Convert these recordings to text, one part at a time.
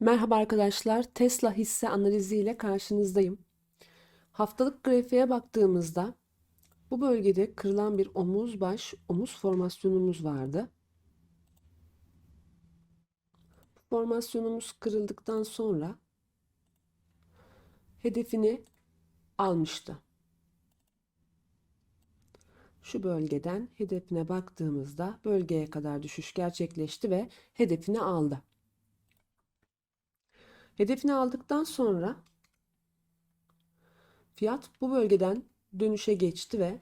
Merhaba arkadaşlar, Tesla hisse analizi ile karşınızdayım. Haftalık grafiğe baktığımızda bu bölgede kırılan bir omuz baş omuz formasyonumuz vardı. Formasyonumuz kırıldıktan sonra hedefini almıştı. Şu bölgeden hedefine baktığımızda bölgeye kadar düşüş gerçekleşti ve hedefini aldı. Hedefini aldıktan sonra fiyat bu bölgeden dönüşe geçti ve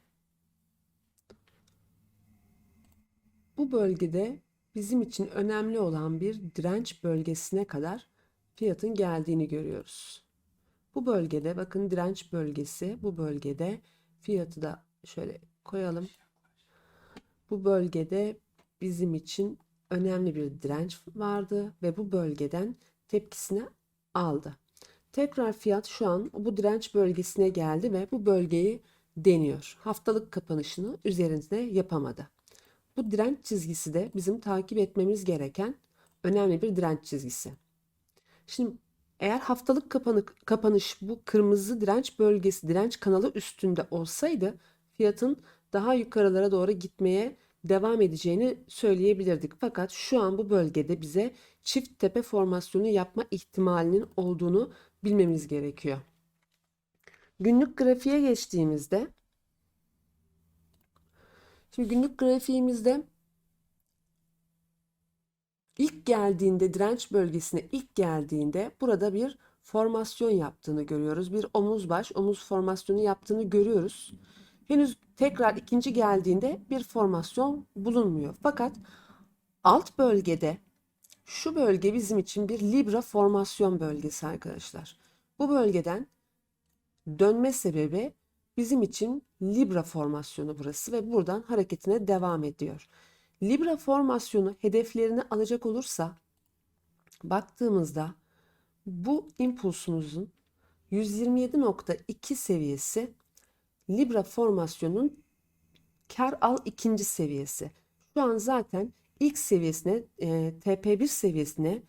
bu bölgede bizim için önemli olan bir direnç bölgesine kadar fiyatın geldiğini görüyoruz. Bu bölgede bakın direnç bölgesi bu bölgede fiyatı da şöyle koyalım. Bu bölgede bizim için önemli bir direnç vardı ve bu bölgeden tepkisini aldı. Tekrar fiyat şu an bu direnç bölgesine geldi ve bu bölgeyi deniyor. Haftalık kapanışını üzerinde yapamadı. Bu direnç çizgisi de bizim takip etmemiz gereken önemli bir direnç çizgisi. Şimdi eğer haftalık kapanık, kapanış bu kırmızı direnç bölgesi, direnç kanalı üstünde olsaydı fiyatın daha yukarılara doğru gitmeye devam edeceğini söyleyebilirdik. Fakat şu an bu bölgede bize çift tepe formasyonu yapma ihtimalinin olduğunu bilmemiz gerekiyor. Günlük grafiğe geçtiğimizde şimdi günlük grafiğimizde ilk geldiğinde direnç bölgesine ilk geldiğinde burada bir formasyon yaptığını görüyoruz. Bir omuz baş omuz formasyonu yaptığını görüyoruz. Henüz tekrar ikinci geldiğinde bir formasyon bulunmuyor. Fakat alt bölgede şu bölge bizim için bir Libra formasyon bölgesi arkadaşlar. Bu bölgeden dönme sebebi bizim için Libra formasyonu burası ve buradan hareketine devam ediyor. Libra formasyonu hedeflerini alacak olursa baktığımızda bu impulsumuzun 127.2 seviyesi Libra formasyonun kar al ikinci seviyesi. Şu an zaten ilk seviyesine e, TP1 seviyesine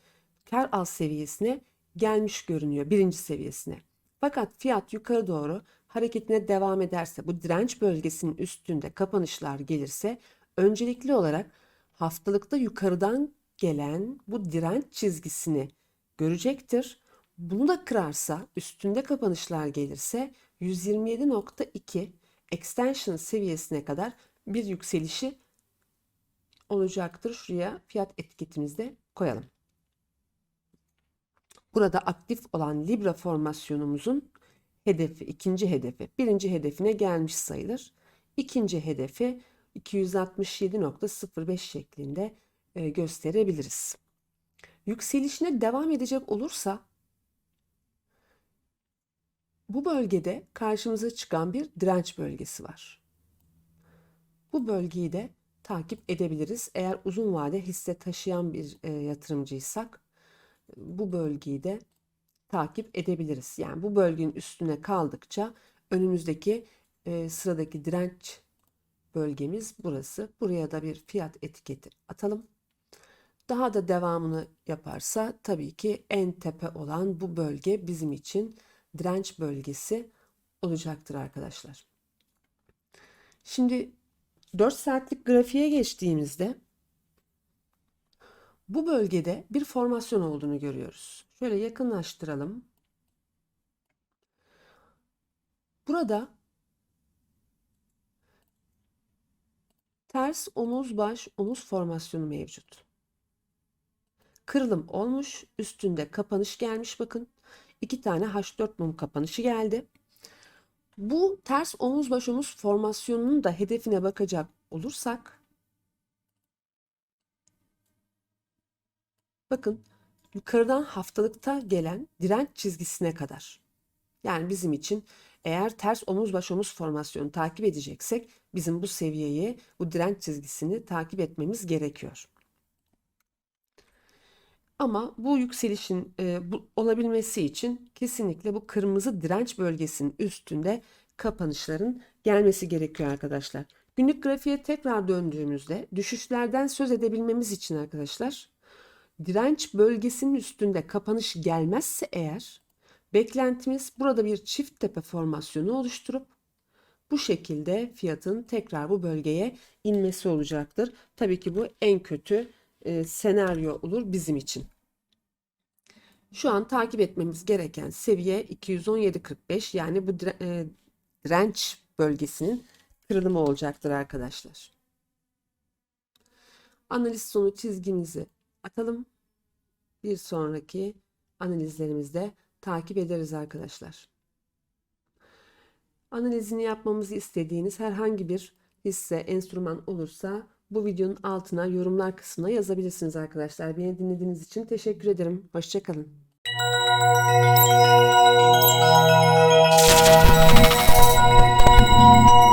kar al seviyesine gelmiş görünüyor birinci seviyesine. Fakat fiyat yukarı doğru hareketine devam ederse bu direnç bölgesinin üstünde kapanışlar gelirse öncelikli olarak haftalıkta yukarıdan gelen bu direnç çizgisini görecektir. Bunu da kırarsa üstünde kapanışlar gelirse 127.2 extension seviyesine kadar bir yükselişi olacaktır. Şuraya fiyat etiketimizde koyalım. Burada aktif olan Libra formasyonumuzun hedefi, ikinci hedefi, birinci hedefine gelmiş sayılır. İkinci hedefi 267.05 şeklinde e, gösterebiliriz. Yükselişine devam edecek olursa bu bölgede karşımıza çıkan bir direnç bölgesi var. Bu bölgeyi de takip edebiliriz. Eğer uzun vade hisse taşıyan bir e, yatırımcıysak bu bölgeyi de takip edebiliriz. Yani bu bölgenin üstüne kaldıkça önümüzdeki e, sıradaki direnç bölgemiz burası. Buraya da bir fiyat etiketi atalım. Daha da devamını yaparsa tabii ki en tepe olan bu bölge bizim için direnç bölgesi olacaktır arkadaşlar. Şimdi 4 saatlik grafiğe geçtiğimizde bu bölgede bir formasyon olduğunu görüyoruz. Şöyle yakınlaştıralım. Burada ters omuz baş omuz formasyonu mevcut. Kırılım olmuş, üstünde kapanış gelmiş bakın. İki tane H4 mum kapanışı geldi. Bu ters omuz baş omuz formasyonunun da hedefine bakacak olursak bakın yukarıdan haftalıkta gelen direnç çizgisine kadar. Yani bizim için eğer ters omuz baş omuz formasyonu takip edeceksek bizim bu seviyeyi, bu direnç çizgisini takip etmemiz gerekiyor. Ama bu yükselişin e, bu, olabilmesi için kesinlikle bu kırmızı direnç bölgesinin üstünde kapanışların gelmesi gerekiyor arkadaşlar. Günlük grafiğe tekrar döndüğümüzde düşüşlerden söz edebilmemiz için arkadaşlar Direnç bölgesinin üstünde kapanış gelmezse eğer beklentimiz burada bir çift tepe formasyonu oluşturup bu şekilde fiyatın tekrar bu bölgeye inmesi olacaktır. Tabii ki bu en kötü e, senaryo olur bizim için. Şu an takip etmemiz gereken seviye 217.45 yani bu e, direnç bölgesinin kırılımı olacaktır arkadaşlar. Analiz sonu çizgimizi atalım. Bir sonraki analizlerimizde takip ederiz arkadaşlar. Analizini yapmamızı istediğiniz herhangi bir hisse, enstrüman olursa bu videonun altına yorumlar kısmına yazabilirsiniz arkadaşlar. Beni dinlediğiniz için teşekkür ederim. Hoşçakalın. Thank you.